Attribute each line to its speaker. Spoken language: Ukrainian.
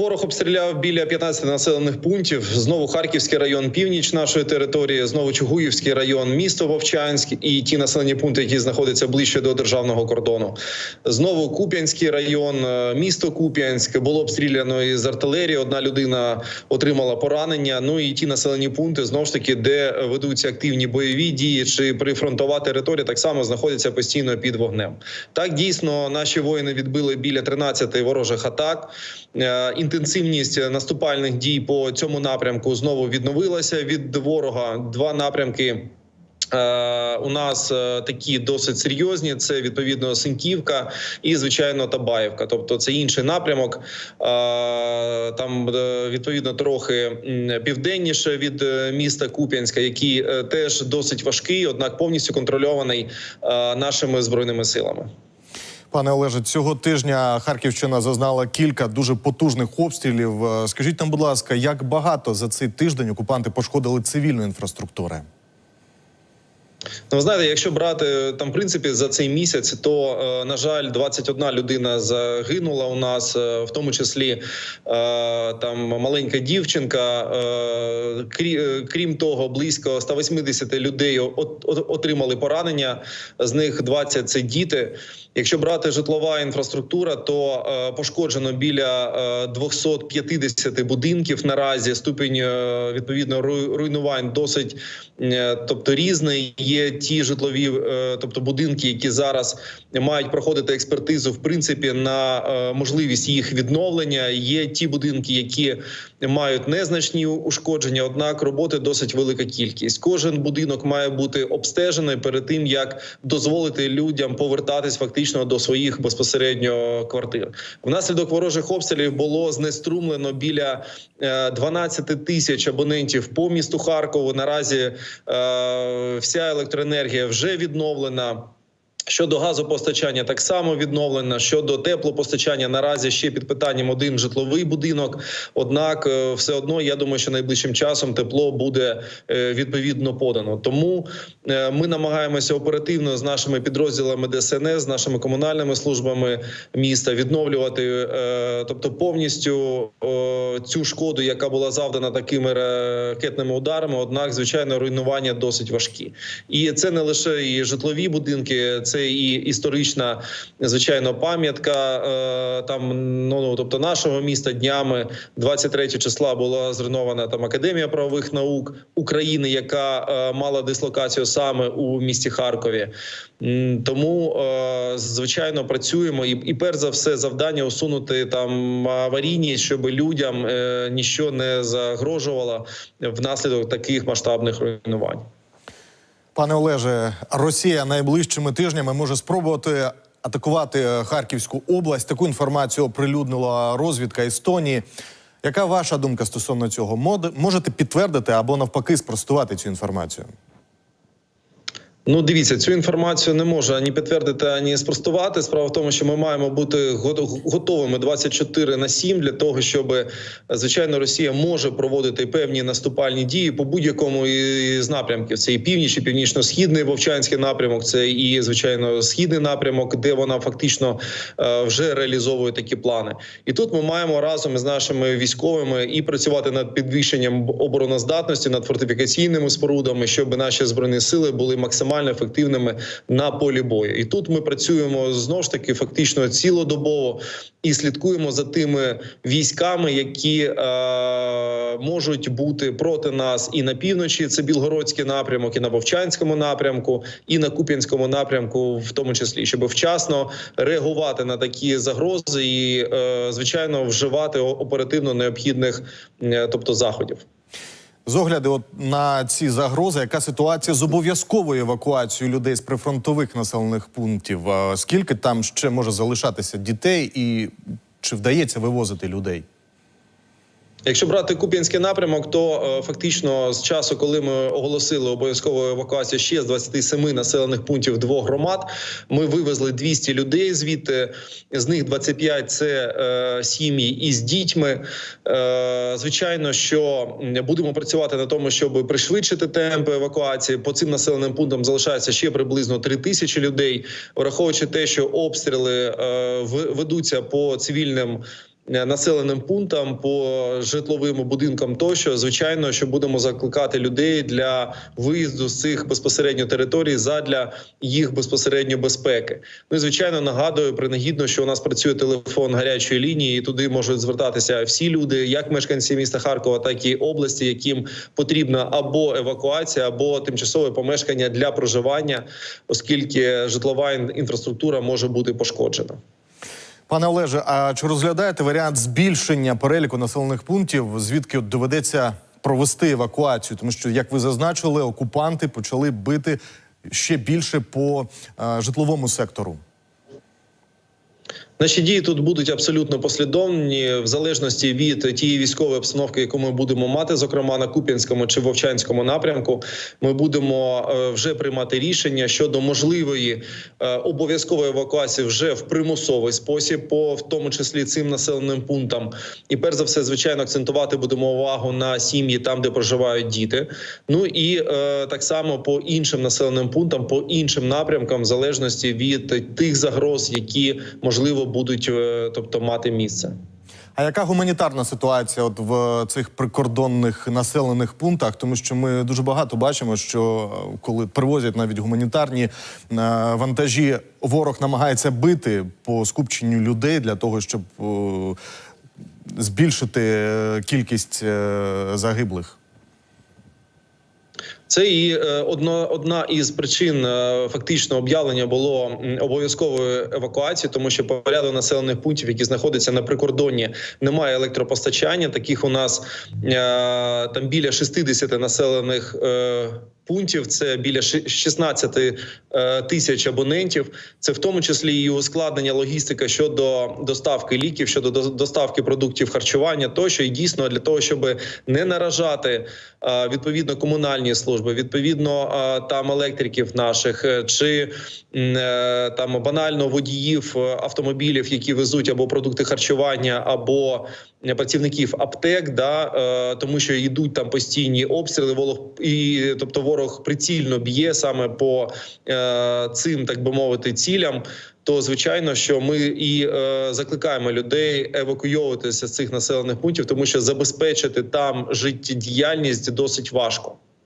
Speaker 1: ворог обстріляв біля 15 населених пунктів. Знову Харківський район, північ нашої території, знову Чугуївський район, місто Вовчанськ і ті населені пункти, які знаходяться ближче до державного кордону. Знову Куп'янський район, е, місто Куп'янськ було обстріляно із артилерії. Одна людина отримала поранення. Ну і ті населені пункти знову ж таки, де ведуться активні бойові дії, чи прифронтова територія так само знаходяться постійно під вогнем. Так дійсно наші воїни відбили біля 13 ворожих атак. Інтенсивність наступальних дій по цьому напрямку знову відновилася від ворога. Два напрямки. Е, У нас е, такі досить серйозні. Це відповідно Синьківка і звичайно Табаївка. Тобто це інший напрямок. Е, Там відповідно трохи південніше від міста Куп'янська, який теж досить важкий, однак повністю контрольований нашими збройними силами.
Speaker 2: Пане Олеже, цього тижня Харківщина зазнала кілька дуже потужних обстрілів. Е, Скажіть нам, будь ласка, як багато за цей тиждень окупанти пошкодили цивільної інфраструктури?
Speaker 1: Ну, ви знаєте, якщо брати там в принципі за цей місяць, то е, на жаль, 21 людина загинула у нас, е, в тому числі е, там маленька дівчинка. Крі, крім того, близько 180 людей от, от, отримали поранення. З них 20 – це діти. Якщо брати житлова інфраструктура, то пошкоджено біля е, 250 будинків. Наразі ступінь відповідно руйнувань досить, тобто різний. Є ті житлові, е, тобто будинки, які зараз мають проходити експертизу, в принципі, на е, можливість їх відновлення. Є ті будинки, які мають незначні ушкодження однак роботи досить велика кількість. Кожен будинок має бути обстежений перед тим, як дозволити людям повертатись фактично до своїх безпосередньо квартир. Внаслідок ворожих обстрілів було знеструмлено біля е, 12 тисяч абонентів по місту Харкову. Наразі е, вся електроенергія вже відновлена. Щодо газопостачання так само відновлено. Щодо теплопостачання наразі ще під питанням один житловий будинок. Однак, е, все одно я думаю, що найближчим часом тепло буде е, відповідно подано. Тому е, ми намагаємося оперативно з нашими підрозділами ДСНС, з нашими комунальними службами міста відновлювати, тобто повністю цю шкоду, яка була завдана такими ракетними ударами. Однак, звичайно, руйнування досить важкі, і це не лише і житлові будинки, це і історична звичайно пам'ятка е, там. Ну ну, тобто нашого міста днями 23 числа була зруйнована там академія правових наук України, яка е, мала дислокацію саме у місті Харкові. Тому е, звичайно працюємо і, і перш за все завдання усунути там аварійність, щоб людям ніщо не загрожувало внаслідок таких масштабних руйнувань.
Speaker 2: Пане Олеже, Росія найближчими тижнями може спробувати атакувати Харківську область. Таку інформацію оприлюднила розвідка Естонії. Яка ваша думка стосовно цього? Можете підтвердити або навпаки спростувати цю інформацію?
Speaker 1: Ну, дивіться, цю інформацію не може ані підтвердити, ані спростувати. Справа в тому, що ми маємо бути го- готовими 24 на 7 для того, щоб звичайно Росія може проводити певні наступальні дії по будь-якому із напрямків. Це і північ, і північно-східний вовчанський напрямок, це і звичайно східний напрямок, де вона фактично е, вже реалізовує такі плани. І тут ми маємо разом із нашими військовими і працювати над підвищенням обороноздатності, над фортифікаційними спорудами, щоб наші збройні сили були максимально ефективними на полі бою. І тут ми працюємо знову ж таки фактично цілодобово і слідкуємо за тими військами, які е, можуть бути проти нас і на півночі. Це Білгородський напрямок, і на Вовчанському напрямку, і на Куп'янському напрямку, в тому числі, щоб вчасно реагувати на такі загрози і е, звичайно вживати оперативно необхідних, е, тобто заходів.
Speaker 2: З огляду от на ці загрози, яка ситуація з обов'язковою евакуацією людей з прифронтових населених пунктів? Скільки там ще може залишатися дітей, і чи вдається вивозити людей?
Speaker 1: Якщо брати Куп'янський напрямок, то е, фактично з часу, коли ми оголосили обов'язкову евакуацію ще з 27 населених пунктів двох громад, ми вивезли 200 людей звідти. З них 25 – це е, сім'ї із дітьми. Е, звичайно, що будемо працювати на тому, щоб пришвидшити темпи евакуації. По цим населеним пунктам залишається ще приблизно 3 тисячі людей, враховуючи те, що обстріли е, ведуться по цивільним населеним пунктам, по житловим будинкам, тощо звичайно, що будемо закликати людей для виїзду з цих безпосередньо територій задля їх безпосередньо безпеки. Ну і звичайно нагадую принагідно, що у нас працює телефон гарячої лінії, і туди можуть звертатися всі люди, як мешканці міста Харкова, так і області, яким потрібна або евакуація, або тимчасове помешкання для проживання, оскільки житлова інфраструктура може бути пошкоджена.
Speaker 2: Пане Олеже, а чи розглядаєте варіант збільшення переліку населених пунктів, звідки доведеться провести евакуацію? Тому що, як ви зазначили, окупанти почали бити ще більше по е, житловому сектору.
Speaker 1: Наші дії тут будуть абсолютно послідовні в залежності від тієї військової обстановки, яку ми будемо мати, зокрема на Куп'янському чи Вовчанському напрямку. Ми будемо е, вже приймати рішення щодо можливої е, обов'язкової евакуації вже в примусовий спосіб, по в тому числі цим населеним пунктам. І перш за все, звичайно, акцентувати будемо увагу на сім'ї там, де проживають діти. Ну і е, так само по іншим населеним пунктам, по іншим напрямкам, в залежності від тих загроз, які можливо будуть, е, тобто мати місце.
Speaker 2: А яка гуманітарна ситуація от в цих прикордонних населених пунктах? Тому що ми дуже багато бачимо, що е, коли привозять навіть гуманітарні е, вантажі, ворог намагається бити по скупченню людей для того, щоб збільшити кількість загиблих.
Speaker 1: Це і одна одна із причин е, фактично об'явлення було обов'язковою евакуації, тому що по ряду населених пунктів, які знаходяться на прикордонні, немає електропостачання. Таких у нас е, там біля 60 населених. Пунктів це біля ши- 16 е, тисяч абонентів. Це в тому числі і ускладнення логістика щодо доставки ліків, щодо до- доставки продуктів харчування, тощо і дійсно для того, щоб не наражати е, відповідно комунальні служби, відповідно е, там електриків наших чи там банально водіїв автомобілів, які везуть або продукти харчування, або працівників аптек, да е, тому що йдуть там постійні обстріли. волог і тобто ворог прицільно б'є саме по е, цим, так би мовити, цілям. То звичайно, що ми і е, закликаємо людей евакуйовуватися з цих населених пунктів, тому що забезпечити там життєдіяльність досить важко.